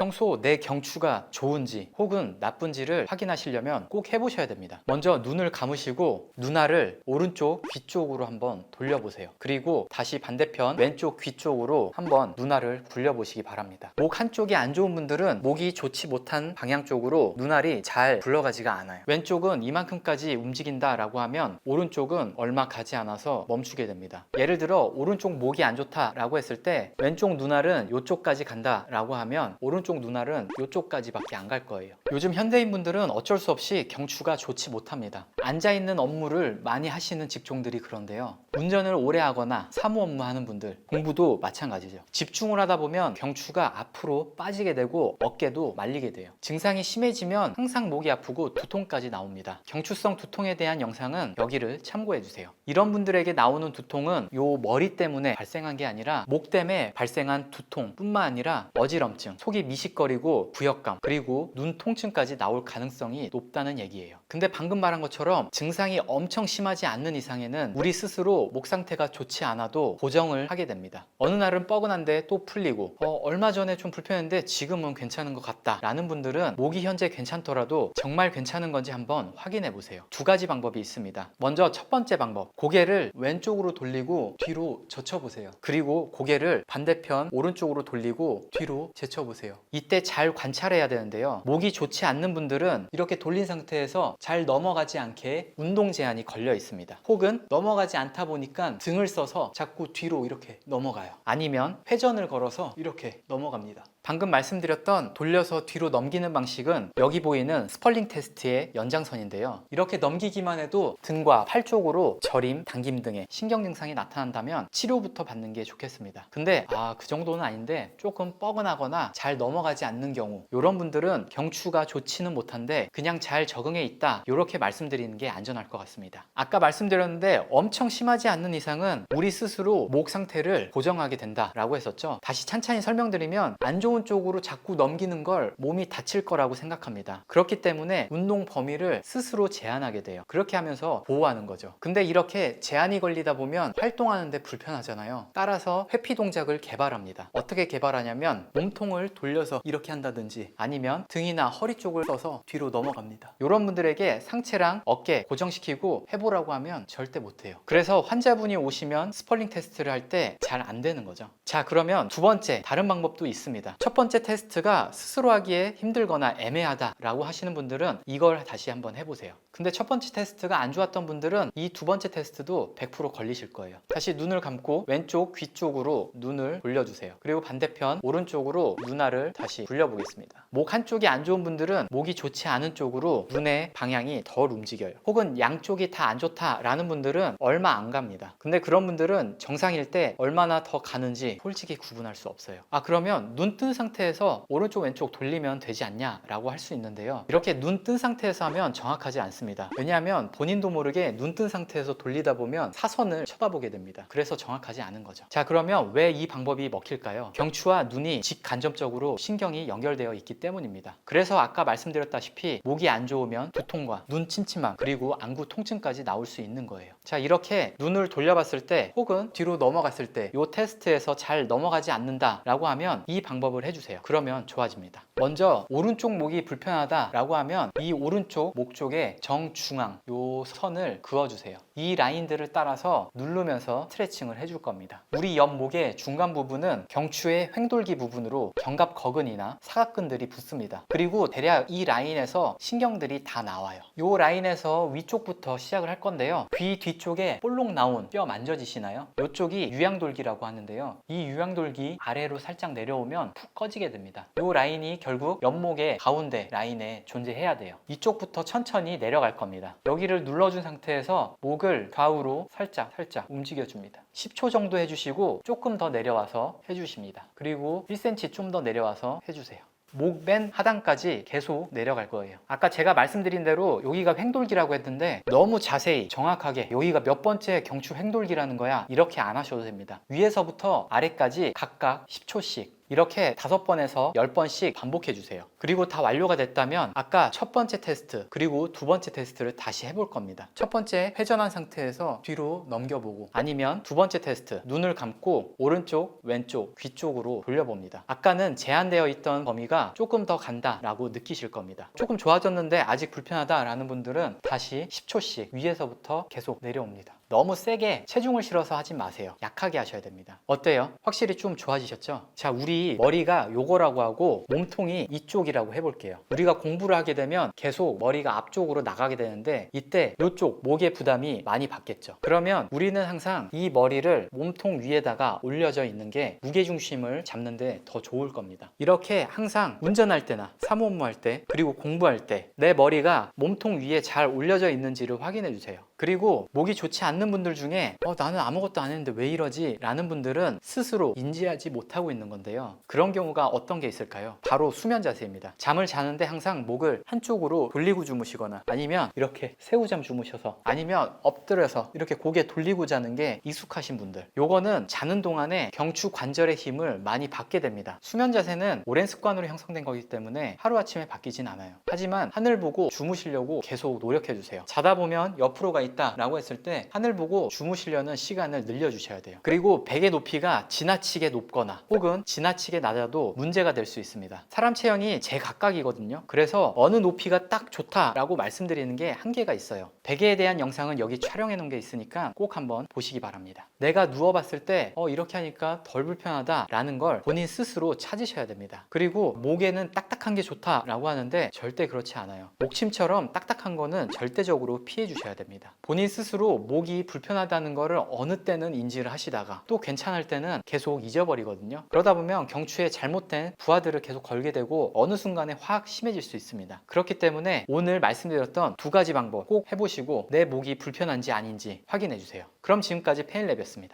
평소 내 경추가 좋은지 혹은 나쁜지를 확인하시려면 꼭 해보셔야 됩니다. 먼저 눈을 감으시고 눈알을 오른쪽 귀 쪽으로 한번 돌려보세요. 그리고 다시 반대편 왼쪽 귀 쪽으로 한번 눈알을 굴려보시기 바랍니다. 목 한쪽이 안 좋은 분들은 목이 좋지 못한 방향 쪽으로 눈알이 잘 굴러가지가 않아요. 왼쪽은 이만큼까지 움직인다 라고 하면 오른쪽은 얼마 가지 않아서 멈추게 됩니다. 예를 들어 오른쪽 목이 안 좋다 라고 했을 때 왼쪽 눈알은 이쪽까지 간다 라고 하면 오른쪽 눈알은 이쪽까지밖에 안 갈 거예요. 요즘 현대인 분들은 어쩔 수 없이 경추가 좋지 못합니다. 앉아 있는 업무를 많이 하시는 직종들이 그런데요. 운전을 오래 하거나 사무 업무 하는 분들, 공부도 마찬가지죠. 집중을 하다 보면 경추가 앞으로 빠지게 되고 어깨도 말리게 돼요. 증상이 심해지면 항상 목이 아프고 두통까지 나옵니다. 경추성 두통에 대한 영상은 여기를 참고해 주세요. 이런 분들에게 나오는 두통은 요 머리 때문에 발생한 게 아니라 목 때문에 발생한 두통뿐만 아니라 어지럼증, 속이 미 식거리고 부역감, 그리고 눈 통증까지 나올 가능성이 높다는 얘기예요. 근데 방금 말한 것처럼 증상이 엄청 심하지 않는 이상에는 우리 스스로 목 상태가 좋지 않아도 고정을 하게 됩니다. 어느 날은 뻐근한데 또 풀리고 어, 얼마 전에 좀 불편했는데 지금은 괜찮은 것 같다 라는 분들은 목이 현재 괜찮더라도 정말 괜찮은 건지 한번 확인해 보세요. 두 가지 방법이 있습니다. 먼저 첫 번째 방법 고개를 왼쪽으로 돌리고 뒤로 젖혀 보세요. 그리고 고개를 반대편 오른쪽으로 돌리고 뒤로 제쳐 보세요. 이때 잘 관찰해야 되는데요. 목이 좋지 않는 분들은 이렇게 돌린 상태에서 잘 넘어가지 않게 운동 제한이 걸려 있습니다. 혹은 넘어가지 않다 보니까 등을 써서 자꾸 뒤로 이렇게 넘어가요. 아니면 회전을 걸어서 이렇게 넘어갑니다. 방금 말씀드렸던 돌려서 뒤로 넘기는 방식은 여기 보이는 스펄링 테스트의 연장선인데요. 이렇게 넘기기만 해도 등과 팔 쪽으로 저림, 당김 등의 신경 증상이 나타난다면 치료부터 받는 게 좋겠습니다. 근데 아, 그 정도는 아닌데 조금 뻐근하거나 잘 넘어가지 않는 경우 이런 분들은 경추가 좋지는 못한데 그냥 잘 적응해 있다 이렇게 말씀드리는 게 안전할 것 같습니다. 아까 말씀드렸는데 엄청 심하지 않는 이상은 우리 스스로 목 상태를 고정하게 된다라고 했었죠. 다시 찬찬히 설명드리면 안 좋은 쪽으로 자꾸 넘기는 걸 몸이 다칠 거라고 생각합니다. 그렇기 때문에 운동 범위를 스스로 제한하게 돼요. 그렇게 하면서 보호하는 거죠. 근데 이렇게 제한이 걸리다 보면 활동하는데 불편하잖아요. 따라서 회피 동작을 개발합니다. 어떻게 개발하냐면 몸통을 돌려서 이렇게 한다든지 아니면 등이나 허리 쪽을 써서 뒤로 넘어갑니다. 이런 분들에게 상체랑 어깨 고정시키고 해보라고 하면 절대 못해요. 그래서 환자분이 오시면 스펄링 테스트를 할 때 잘 안 되는 거죠. 자, 그러면 두 번째 다른 방법도 있습니다. 첫 번째 테스트가 스스로 하기에 힘들거나 애매하다라고 하시는 분들은 이걸 다시 한번 해보세요. 근데 첫 번째 테스트가 안 좋았던 분들은 이 두 번째 테스트도 100% 걸리실 거예요. 다시 눈을 감고 왼쪽 귀 쪽으로 눈을 돌려주세요. 그리고 반대편 오른쪽으로 눈알을 다시 굴려보겠습니다. 목 한쪽이 안 좋은 분들은 목이 좋지 않은 쪽으로 눈의 방향이 덜 움직여요. 혹은 양쪽이 다 안 좋다라는 분들은 얼마 안 갑니다. 근데 그런 분들은 정상일 때 얼마나 더 가는지 솔직히 구분할 수 없어요. 아 그러면 눈뜬 상태에서 오른쪽 왼쪽 돌리면 되지 않냐라고 할 수 있는데요. 이렇게 눈 뜬 상태에서 하면 정확하지 않습니다. 왜냐하면 본인도 모르게 눈 뜬 상태에서 돌리다 보면 사선을 쳐다보게 됩니다. 그래서 정확하지 않은 거죠. 자 그러면 왜 이 방법이 먹힐까요? 경추와 눈이 직간접적으로 신경이 연결되어 있기 때문입니다. 그래서 아까 말씀드렸다시피 목이 안 좋으면 두통과 눈 침침함 그리고 안구 통증까지 나올 수 있는 거예요. 자 이렇게 눈을 돌려봤을 때 혹은 뒤로 넘어갔을 때 이 테스트에서 잘 넘어가지 않는다라고 하면 이 방법을 해주세요. 그러면 좋아집니다. 먼저 오른쪽 목이 불편하다라고 하면 이 오른쪽 목 쪽에 정중앙 요 선을 그어주세요. 이 라인들을 따라서 누르면서 스트레칭을 해줄 겁니다. 우리 옆목의 중간 부분은 경추의 횡돌기 부분으로 견갑 거근이나 사각근들이 붙습니다. 그리고 대략 이 라인에서 신경들이 다 나와요. 요 라인에서 위쪽부터 시작을 할 건데요. 귀 뒤쪽에 볼록 나온 뼈 만져지시나요? 이쪽이 유양돌기라고 하는데요. 이 유양돌기 아래로 살짝 내려오면 푹 꺼지게 됩니다. 요 라인이 결국 옆목의 가운데 라인에 존재해야 돼요. 이쪽부터 천천히 내려갈 겁니다. 여기를 눌러준 상태에서 목을 좌우로 살짝 살짝 움직여줍니다. 10초 정도 해주시고 조금 더 내려와서 해주십니다. 그리고 1cm 좀 더 내려와서 해주세요. 목맨 하단까지 계속 내려갈 거예요. 아까 제가 말씀드린 대로 여기가 횡돌기라고 했는데 너무 자세히 정확하게 여기가 몇 번째 경추 횡돌기라는 거야 이렇게 안 하셔도 됩니다. 위에서부터 아래까지 각각 10초씩 이렇게 다섯 번에서 열 번씩 반복해 주세요. 그리고 다 완료가 됐다면 아까 첫 번째 테스트 그리고 두 번째 테스트를 다시 해볼 겁니다. 첫 번째 회전한 상태에서 뒤로 넘겨보고 아니면 두 번째 테스트 눈을 감고 오른쪽, 왼쪽, 귀 쪽으로 돌려봅니다. 아까는 제한되어 있던 범위가 조금 더 간다 라고 느끼실 겁니다. 조금 좋아졌는데 아직 불편하다 라는 분들은 다시 10초씩 위에서부터 계속 내려옵니다. 너무 세게 체중을 실어서 하지 마세요. 약하게 하셔야 됩니다. 어때요? 확실히 좀 좋아지셨죠? 자, 우리 머리가 요거라고 하고 몸통이 이쪽이라고 해볼게요. 우리가 공부를 하게 되면 계속 머리가 앞쪽으로 나가게 되는데 이때 이쪽 목의 부담이 많이 받겠죠. 그러면 우리는 항상 이 머리를 몸통 위에다가 올려져 있는 게 무게중심을 잡는데 더 좋을 겁니다. 이렇게 항상 운전할 때나 사무업무 할 때 그리고 공부할 때 내 머리가 몸통 위에 잘 올려져 있는지를 확인해 주세요. 그리고 목이 좋지 않는 분들 중에 어, 나는 아무것도 안 했는데 왜 이러지? 라는 분들은 스스로 인지하지 못하고 있는 건데요. 그런 경우가 어떤 게 있을까요? 바로 수면 자세입니다. 잠을 자는데 항상 목을 한쪽으로 돌리고 주무시거나 아니면 이렇게 새우잠 주무셔서 아니면 엎드려서 이렇게 고개 돌리고 자는 게 익숙하신 분들. 요거는 자는 동안에 경추 관절의 힘을 많이 받게 됩니다. 수면 자세는 오랜 습관으로 형성된 거기 때문에 하루아침에 바뀌진 않아요. 하지만 하늘 보고 주무시려고 계속 노력해 주세요. 자다 보면 옆으로가 있다라고 했을 때 하늘 보고 주무시려는 시간을 늘려주셔야 돼요. 그리고 베개 높이가 지나치게 높거나 혹은 지나치게 낮아도 문제가 될 수 있습니다. 사람 체형이 제각각이거든요. 그래서 어느 높이가 딱 좋다라고 말씀드리는 게 한계가 있어요. 베개에 대한 영상은 여기 촬영해 놓은 게 있으니까 꼭 한번 보시기 바랍니다. 내가 누워봤을 때 어, 이렇게 하니까 덜 불편하다라는 걸 본인 스스로 찾으셔야 됩니다. 그리고 목에는 딱딱한 게 좋다라고 하는데 절대 그렇지 않아요. 목침처럼 딱딱한 거는 절대적으로 피해 주셔야 됩니다. 본인 스스로 목이 불편하다는 거를 어느 때는 인지를 하시다가 또 괜찮을 때는 계속 잊어버리거든요. 그러다 보면 경추에 잘못된 부하들을 계속 걸게 되고 어느 순간에 확 심해질 수 있습니다. 그렇기 때문에 오늘 말씀드렸던 두 가지 방법 꼭 해보시고 내 목이 불편한지 아닌지 확인해 주세요. 그럼 지금까지 페인랩이었습니다.